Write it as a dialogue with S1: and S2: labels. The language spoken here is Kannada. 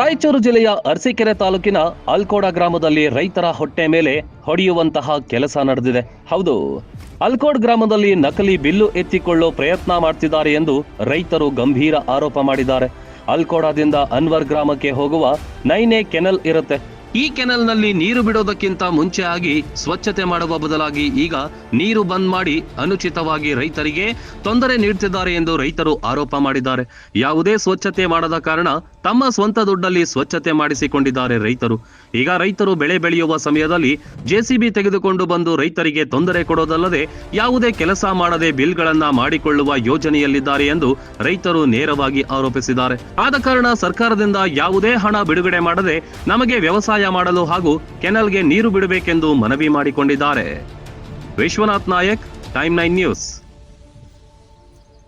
S1: ರಾಯಚೂರು ಜಿಲ್ಲೆಯ ಅರಸೀಕೆರೆ ತಾಲೂಕಿನ ಅಲ್ಕೋಡ ಗ್ರಾಮದಲ್ಲಿ ರೈತರ ಹೊಟ್ಟೆ ಮೇಲೆ ಹೊಡೆಯುವಂತಹ ಕೆಲಸ ನಡೆದಿದೆ. ಹೌದು, ಅಲ್ಕೋಡ್ ಗ್ರಾಮದಲ್ಲಿ ನಕಲಿ ಬಿಲ್ಲು ಎತ್ತಿಕೊಳ್ಳೋ ಪ್ರಯತ್ನ ಮಾಡ್ತಿದ್ದಾರೆ ಎಂದು ರೈತರು ಗಂಭೀರ ಆರೋಪ ಮಾಡಿದ್ದಾರೆ. ಅಲ್ಕೋಡಾದಿಂದ ಅನ್ವರ್ ಗ್ರಾಮಕ್ಕೆ ಹೋಗುವ ನೈನೆ ಕೆನಲ್ ಇರುತ್ತೆ. ಈ ಕೆನಲ್ನಲ್ಲಿ ನೀರು ಬಿಡೋದಕ್ಕಿಂತ ಮುಂಚೆ ಆಗಿ ಸ್ವಚ್ಛತೆ ಮಾಡುವ ಬದಲಾಗಿ ಈಗ ನೀರು ಬಂದ್ ಮಾಡಿ ಅನುಚಿತವಾಗಿ ರೈತರಿಗೆ ತೊಂದರೆ ನೀಡುತ್ತಿದ್ದಾರೆ ಎಂದು ರೈತರು ಆರೋಪ ಮಾಡಿದ್ದಾರೆ. ಯಾವುದೇ ಸ್ವಚ್ಛತೆ ಮಾಡದ ಕಾರಣ ತಮ್ಮ ಸ್ವಂತ ದುಡ್ಡಲ್ಲಿ ಸ್ವಚ್ಛತೆ ಮಾಡಿಸಿಕೊಂಡಿದ್ದಾರೆ ರೈತರು. ಈಗ ರೈತರು ಬೆಳೆ ಬೆಳೆಯುವ ಸಮಯದಲ್ಲಿ ಜೆಸಿಬಿ ತೆಗೆದುಕೊಂಡು ಬಂದು ರೈತರಿಗೆ ತೊಂದರೆ ಕೊಡೋದಲ್ಲದೆ ಯಾವುದೇ ಕೆಲಸ ಮಾಡದೆ ಬಿಲ್ಗಳನ್ನ ಮಾಡಿಕೊಳ್ಳುವ ಯೋಜನೆಯಲ್ಲಿದ್ದಾರೆ ಎಂದು ರೈತರು ನೇರವಾಗಿ ಆರೋಪಿಸಿದ್ದಾರೆ. ಆದ ಕಾರಣ ಸರ್ಕಾರದಿಂದ ಯಾವುದೇ ಹಣ ಬಿಡುಗಡೆ ಮಾಡದೆ ನಮಗೆ ವ್ಯವಸಾಯ ಮಾಡಲು ಹಾಗೂ ಕೆನಲ್ಗೆ ನೀರು ಬಿಡಬೇಕೆಂದು ಮನವಿ ಮಾಡಿಕೊಂಡಿದ್ದಾರೆ. Vishwanath Nayak time nine news.